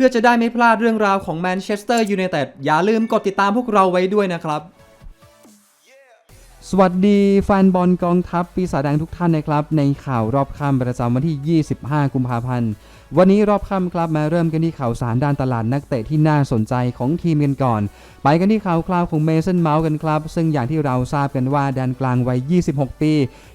พื่อจะได้ไม่พลาดเรื่องราวของแมนเชสเตอร์ยูไนเต็ดอย่าลืมกดติดตามพวกเราไว้ด้วยนะครับ สวัสดีแฟนบอลกองทัพปีศาจแดงทุกท่านนะครับ ในข่าวรอบค่ำประจำวันที่ 25 กุมภาพันธ์วันนี้รอบค่ำครับมาเริ่มกันที่ข่าวสารด้านตลาดนักเตะที่น่าสนใจของทีมกันก่อน ไปกันที่ข่าวคราวของเมสันเมาส์กันครับ ซึ่งอย่างที่เราทราบกันว่าแดนกลางวัย 26 ปี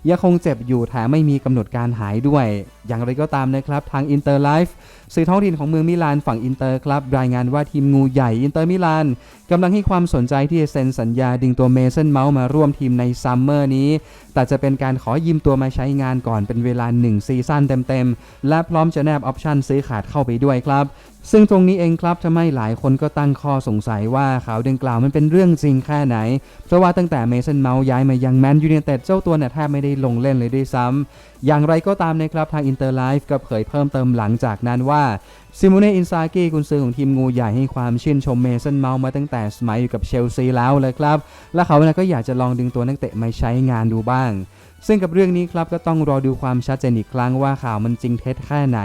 ยังคงเจ็บอยู่แถมไม่มีกำหนดการหายด้วย อย่างไรก็ตามนะครับ ทางอินเตอร์ไลฟ์สื่อท้องถิ่นของเมืองมิลานฝั่งอินเตอร์ครับ รายงานว่าทีมงูใหญ่อินเตอร์มิลานกำลังให้ความสนใจที่จะเซ็นสัญญาดึงตัวเมสันเมาส์มาร่วมทีมในซัมเมอร์นี้ แต่จะเป็นการขอยืมตัวมาใช้งานก่อนเป็นเวลา 1 ซีซั่นเต็มๆ และพร้อมจะแนบออปชันซื้อขาดเข้าไปด้วยครับ ซึ่งตรงนี้เองครับทำให้หลายคนก็ตั้งข้อสงสัยว่าข่าวดังกล่าวมันเป็นเรื่องจริงแค่ไหน เพราะว่าตั้งแต่เมสันเมาส์ย้ายมายังแมนยูไนเต็ดเจ้าตัวเนี่ยแทบไม่ได้ลงเล่นเลยด้วยซ้ำอย่างไรก็ตามนะครับทางอินเตอร์ไลฟ์ก็เผยเพิ่มเติมหลังจากนั้นว่า ซิโมเน่อินซากิกุนซือของทีมงูใหญ่ให้ความชื่นชมเมสันเมาส์มาตั้งแต่สมัยอยู่กับเชลซีแล้วเลยครับ และเขาเนี่ยก็อยากจะลองดึงตัวนักเตะมาใช้งานดูบ้าง ซึ่งกับเรื่องนี้ครับก็ต้องรอดูความชัดเจนอีกครั้งว่าข่าวมันจริงเท็จแค่ไหน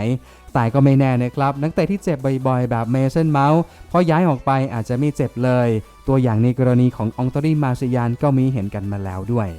แต่ก็ไม่แน่นะครับ นักเตะที่เจ็บบ่อยๆ แบบเมสันเมาส์พอย้ายออกไปอาจจะไม่เจ็บเลย ตัวอย่างในกรณีขององตอรีมาซิยานก็มีเห็นกันมาแล้วด้วย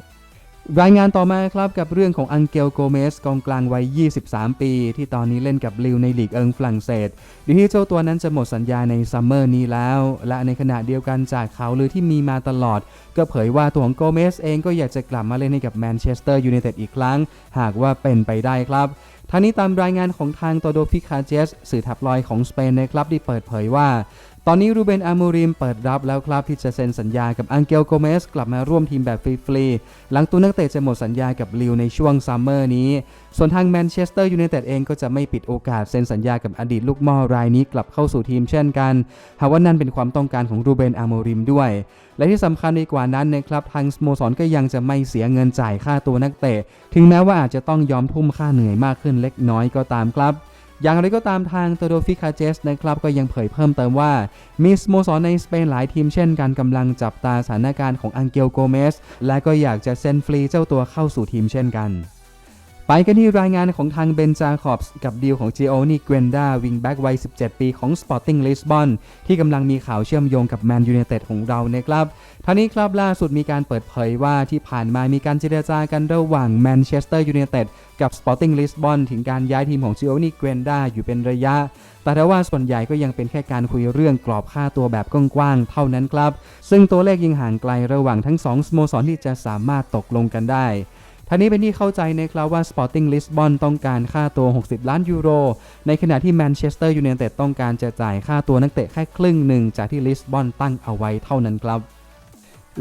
รายงานต่อมาครับกับเรื่องของอังเกลโกเมสกองกลางวัย 23 ปี ที่ตอนนี้เล่นกับลิวในลีกเอิงฝรั่งเศสดีที่เจ้าตัวนั้นจะหมดสัญญาในซัมเมอร์นี้แล้ว และในขณะเดียวกันจากข่าวลือที่มีมาตลอด ก็เผยว่าตัวของโกเมสเองก็อยากจะกลับมาเล่นให้กับแมนเชสเตอร์ยูไนเต็ดอีกครั้ง หากว่าเป็นไปได้ครับทางนี้ตามรายงานของทางตโดฟิคาเจสสื่อทับลอยของสเปนนะครับที่เปิดเผยว่า ตอนนี้รูเบนอามูริมเปิดรับแล้วครับที่จะเซ็นสัญญากับอังเกลโกเมสกลับมาร่วมทีมแบบฟรีๆ หลังตัวนักเตะจะหมดสัญญากับลิวในช่วงซัมเมอร์นี้ ส่วนทางแมนเชสเตอร์ยูไนเต็ดเองก็จะไม่ปิดโอกาสเซ็นสัญญากับอดีตลูกม่อรายนี้กลับเข้าสู่ทีมเช่นกันหากว่านั่นเป็นความต้องการของรูเบนอามูริมด้วย และที่สำคัญไปกว่านั้นนะครับทางสโมสรก็ยังจะไม่เสียเงินจ่ายค่าตัวนักเตะ ถึงแม้ว่าอาจจะต้องยอมทุ่มค่าเหนื่อยมากขึ้นเล็กน้อยก็ตามครับ อย่างไรก็ตามทางโตโดฟิคาเจสนะครับก็ยังเผยเพิ่มเติมว่า มีสโมสรในสเปนหลายทีมเช่นกันกำลังจับตาสถานการณ์ของอังเกลโกเมสและก็อยากจะเซ็นฟรีเจ้าตัวเข้าสู่ทีมเช่นกัน ไปกันที่รายงานของทางเบนจาคอบส์กับดีลของจิโอนีเกวนดาวิงแบ็กวัย 17 ปีของ Sporting Lisbon ที่กำลังมีข่าวเชื่อมโยงกับแมนยูไนเต็ดของเรานะครับท่านี้ครับล่าสุดมีการเปิดเผยว่าที่ผ่านมามีการเจรจากันระหว่างแมนเชสเตอร์ยูไนเต็ดกับ Sporting Lisbon ถึงการย้ายทีมของจิโอนีเกวนดาอยู่เป็นระยะ แต่ถ้าว่าส่วนใหญ่ก็ยังเป็นแค่การคุยเรื่องกรอบค่าตัวแบบกว้างๆเท่านั้นครับ ซึ่งตัวเลขยังห่างไกลระหว่างทั้งสองสโมสรที่จะสามารถตกลงกันได้ ท่านี้เป็นที่เข้าใจนะครับว่า Sporting Lisbon ต้องการค่าตัว 60 ล้านยูโร ในขณะที่แมนเชสเตอร์ยูไนเต็ดต้องการจะจ่ายค่าตัวนักเตะแค่ครึ่งหนึ่งจากที่ลิสบอนตั้งเอาไว้เท่านั้นครับ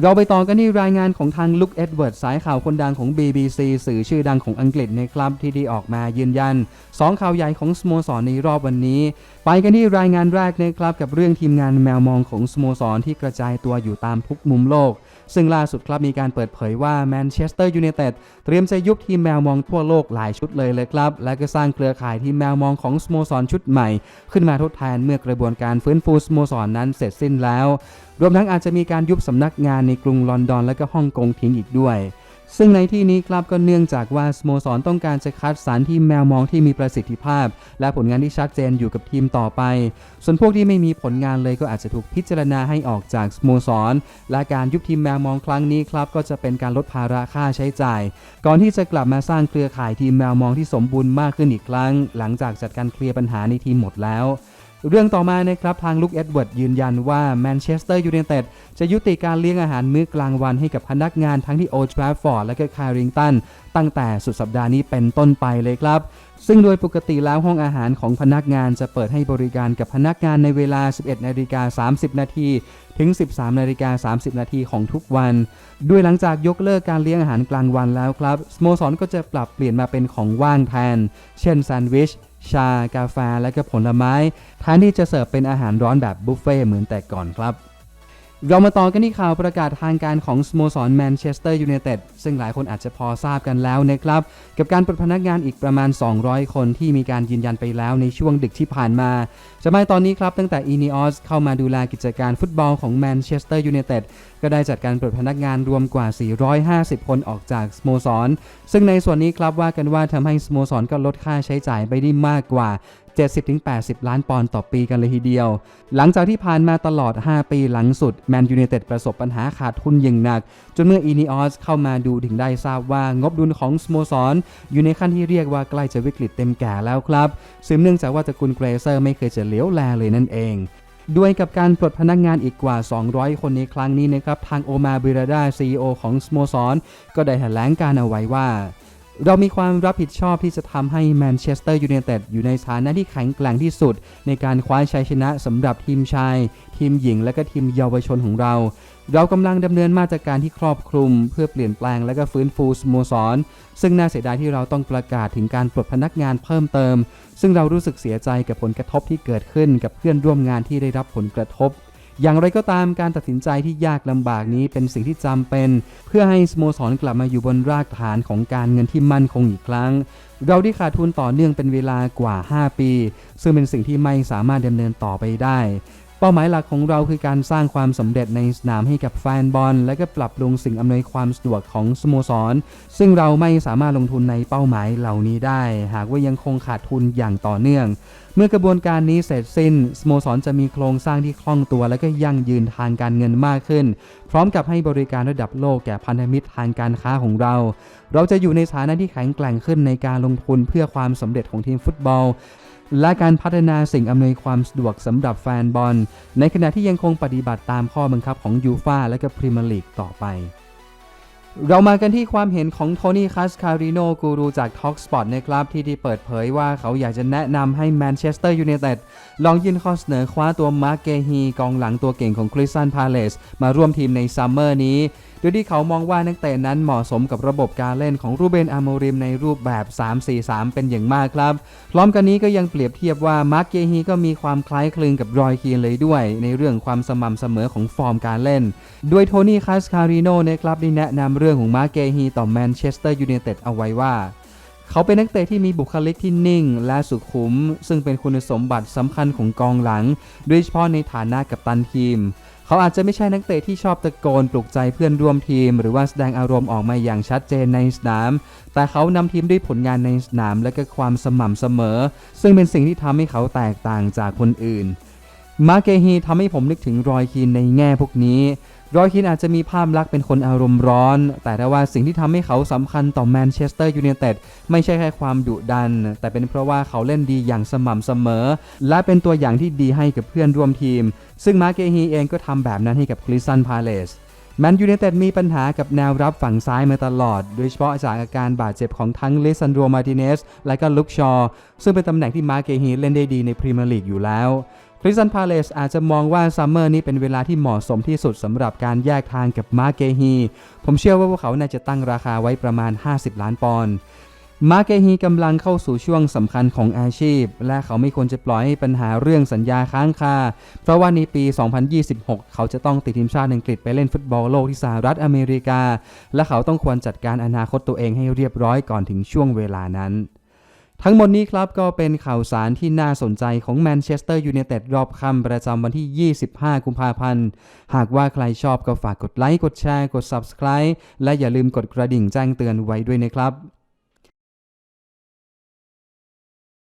เราไปต่อกันที่รายงานของทางลุคเอ็ดเวิร์ดสายข่าวคนดังของ BBC สื่อชื่อดังของอังกฤษนะครับที่ได้ออกมายืนยัน 2 ข่าวใหญ่ของสโมสรในรอบวันนี้ ไปกันที่รายงานแรกนะครับกับเรื่องทีมงานแมวมองของสโมสรที่กระจายตัวอยู่ตามทุกมุมโลก ซึ่งล่าสุดครับมีการเปิดเผยว่าแมนเชสเตอร์ยูไนเต็ดเตรียมจะยุบทีมแมวมองทั่วโลกหลายชุดเลยเลยครับ และก็สร้างเครือข่ายทีมแมวมองของสโมสรชุดใหม่ ขึ้นมาทดแทนเมื่อกระบวนการฟื้นฟูสโมสรนั้นเสร็จสิ้นแล้ว รวมทั้งอาจจะมีการยุบสำนักงานในกรุงลอนดอนและก็ฮ่องกงทิ้งอีกด้วย ซึ่งในที่นี้ครับก็เนื่องจากว่าสโมสรต้องการจะคัดสรรที่แมวมองที่มีประสิทธิภาพ และผลงานที่ชัดเจนอยู่กับทีมต่อไป ส่วนพวกที่ไม่มีผลงานเลยก็อาจจะถูกพิจารณาให้ออกจากสโมสร และการยุบทีมแมวมองครั้งนี้ครับก็จะเป็นการลดภาระค่าใช้จ่าย ก่อนที่จะกลับมาสร้างเครือข่ายทีมแมวมองที่สมบูรณ์มากขึ้นอีกครั้ง หลังจากจัดการเคลียร์ปัญหาในทีมหมดแล้ว เรื่องต่อมานะครับทางลุคเอ็ดเวิร์ดยืนยันว่าแมนเชสเตอร์ยูไนเต็ดจะยุติการเลี้ยงอาหารมื้อกลางวันให้กับพนักงานทั้งที่โอทราฟอร์ดและก็คาริงตันตั้งแต่สุดสัปดาห์นี้เป็นต้นไปเลยครับ ซึ่งโดยปกติแล้วห้องอาหารของพนักงานจะเปิดให้บริการกับพนักงานในเวลา 11นาฬิกา30 นาทีถึง 13นาฬิกา30 นาทีของทุกวัน ด้วยหลังจากยกเลิกการเลี้ยงอาหารกลางวันแล้วครับสโมสรก็จะปรับเปลี่ยนมาเป็นของว่างแทน เช่นแซนด์วิช ชา กาแฟ และก็ผลไม้แทนที่จะเสิร์ฟเป็นอาหารร้อนแบบบุฟเฟ่เหมือนแต่ก่อนครับ เรามาต่อกันที่ข่าวประกาศทางการของสโมสรแมนเชสเตอร์ยูไนเต็ดซึ่งหลายคนอาจจะพอทราบกันแล้วนะครับ กับการปลดพนักงานอีกประมาณ 200 คนที่มีการยืนยันไปแล้วในช่วงดึกที่ผ่านมา จะไม่ตอนนี้ครับ ตั้งแต่อีนีออสเข้ามาดูแลกิจการฟุตบอลของแมนเชสเตอร์ยูไนเต็ดก็ได้จัดการปลดพนักงานรวมกว่า 450 คนออกจากสโมสร ซึ่งในส่วนนี้ครับว่ากันว่าทำให้สโมสรก็ลดค่าใช้จ่ายไปได้มากกว่า70-80 ล้านปอนด์ต่อปีกันเลยทีเดียว หลังจากที่ผ่านมาตลอด 5 ปีหลังสุดแมนยู i นเต็ดประสบปัญหาขาดทุนอย่างหนัก จนเมื่ออีนีออสเข้ามาดูถึงได้ทราบว่างบดุลของสโมสร อยู่ในขั้นที่เรียกว่าใกล้จะวิกฤตเต็มแก่แล้วครับซึ่งเนื่องจากว่าตระกูลเกรเซอร์ไม่เคยจะเลี้ยวแลเลยนั่นเองด้วยกับการปลดพนักงานอีกกว่า 200 คนในครั้งนี้นะครับ ทางโอมาบิราดาซีอของสโมสร ก็ได้แถลงการเอาไว้ว่า เรามีความรับผิดชอบที่จะทำให้แมนเชสเตอร์ยูไนเต็ดอยู่ในฐานะที่แข็งแกร่งที่สุด ในการคว้าชัยชนะสำหรับทีมชาย ทีมหญิงและก็ทีมเยาวชนของเรา เรากำลังดำเนินมาตรการที่ครอบคลุม เพื่อเปลี่ยนแปลงและก็ฟื้นฟูสโมสร ซึ่งน่าเสียดายที่เราต้องประกาศถึงการปลดพนักงานเพิ่มเติม ซึ่งเรารู้สึกเสียใจกับผลกระทบที่เกิดขึ้นกับเพื่อนร่วมงานที่ได้รับผลกระทบ อย่างไรก็ตามการตัดสินใจที่ยากลำบากนี้เป็นสิ่งที่จำเป็น เพื่อให้สโมสรกลับมาอยู่บนรากฐานของการเงินที่มั่นคงอีกครั้ง เราได้ขาดทุนต่อเนื่องเป็นเวลากว่า 5 ปี ซึ่งเป็นสิ่งที่ไม่สามารถดำเนินต่อไปได้ เป้าหมายหลักของเราคือการสร้างความสำเร็จในสนามให้กับแฟนบอล และก็ปรับปรุงสิ่งอำนวยความสะดวกของสโมสร ซึ่งเราไม่สามารถลงทุนในเป้าหมายเหล่านี้ได้ หากว่ายังคงขาดทุนอย่างต่อเนื่อง เมื่อกระบวนการนี้เสร็จสิ้นสโมสรจะมีโครงสร้างที่คล่องตัว และก็ยั่งยืนทางการเงินมากขึ้น พร้อมกับให้บริการระดับโลกแก่พันธมิตรทางการค้าของเรา เราจะอยู่ในฐานะที่แข็งแกร่งขึ้นในการลงทุนเพื่อความสำเร็จของทีมฟุตบอล และการพัฒนาสิ่งอำนวยความสะดวกสำหรับแฟนบอล ในขณะที่ยังคงปฏิบัติตามข้อบังคับของยูฟาและก็พรีเมียร์ลีกต่อไป เรามากันที่ความเห็นของโทนี่คัสคาริโนกูรูจาก Talk Sport นะครับ ที่ได้เปิดเผยว่าเขาอยากจะแนะนำให้แมนเชสเตอร์ยูไนเต็ดลองยื่นข้อเสนอคว้าตัวมาร์เกฮีกองหลังตัวเก่งของคริสตันพาเลสมาร่วมทีมในซัมเมอร์นี้โดยที่เขามองว่านักเตะนั้นเหมาะสมกับระบบการเล่นของรูเบนอาโมริมในรูปแบบ 3-4-3 เป็นอย่างมากครับ พร้อมกันนี้ก็ยังเปรียบเทียบว่ามาร์กเกฮีก็มีความคล้ายคลึงกับรอยคีนเลยด้วย ในเรื่องความสม่ำเสมอของฟอร์มการเล่น โดยโทนี่คาสคาริโนนะครับได้แนะนำเรื่องของมาร์กเกฮีต่อแมนเชสเตอร์ยูไนเต็ดเอาไว้ว่าเขาเป็นนักเตะที่มีบุคลิกที่นิ่งและสุขุม ซึ่งเป็นคุณสมบัติสำคัญของกองหลัง โดยเฉพาะในฐานะกัปตันทีม เขาอาจจะไม่ใช่นักเตะที่ชอบตะโกนปลุกใจเพื่อนร่วมทีม หรือว่าแสดงอารมณ์ออกมาอย่างชัดเจนในสนาม แต่เขานำทีมด้วยผลงานในสนามและก็ความสม่ำเสมอ ซึ่งเป็นสิ่งที่ทำให้เขาแตกต่างจากคนอื่น มาเกฮีทำให้ผมนึกถึงรอยคีนในแง่พวกนี้ รอยคีนอาจจะมีภาพลักษณ์เป็นคนอารมณ์ร้อน แต่ถ้าว่าสิ่งที่ทำให้เขาสำคัญต่อแมนเชสเตอร์ยูไนเต็ดไม่ใช่แค่ความดุดัน แต่เป็นเพราะว่าเขาเล่นดีอย่างสม่ำเสมอ และเป็นตัวอย่างที่ดีให้กับเพื่อนร่วมทีม ซึ่งมาเกฮีเองก็ทำแบบนั้นให้กับคริสตันพาเลสแมนยูไนเต็ดมีปัญหากับแนวรับฝั่งซ้ายมาตลอด โดยเฉพาะจากอาการบาดเจ็บของทั้งเลซันโดมาติเนสและก็ลุกชอ ซึ่งเป็นตำแหน่งที่มาร์เกฮีเล่นได้ดีในพรีเมียร์ลีกอยู่แล้ว คริสตันพาเลสอาจจะมองว่าซัมเมอร์นี้เป็นเวลาที่เหมาะสมที่สุดสำหรับการแยกทางกับมาเกฮี ผมเชื่อว่าพวกเขาน่าจะตั้งราคาไว้ประมาณ 50 ล้านปอนด์มาเกฮีกำลังเข้าสู่ช่วงสำคัญของอาชีพ และเขาไม่ควรจะปล่อยให้ปัญหาเรื่องสัญญาค้างคา เพราะว่าในปี 2026 เขาจะต้องติดทีมชาติอังกฤษไปเล่นฟุตบอลโลกที่สหรัฐอเมริกา และเขาต้องควรจัดการอนาคตตัวเองให้เรียบร้อยก่อนถึงช่วงเวลานั้น ทั้งหมดนี้ครับก็เป็นข่าวสารที่น่าสนใจของแมนเชสเตอร์ยูไนเต็ดรอบค่ำประจำวันที่ 25 กุมภาพันธ์ หากว่าใครชอบก็ฝากกดไลค์ กดแชร์ กด Subscribe และอย่าลืมกดกระดิ่งแจ้งเตือนไว้ด้วยนะครับ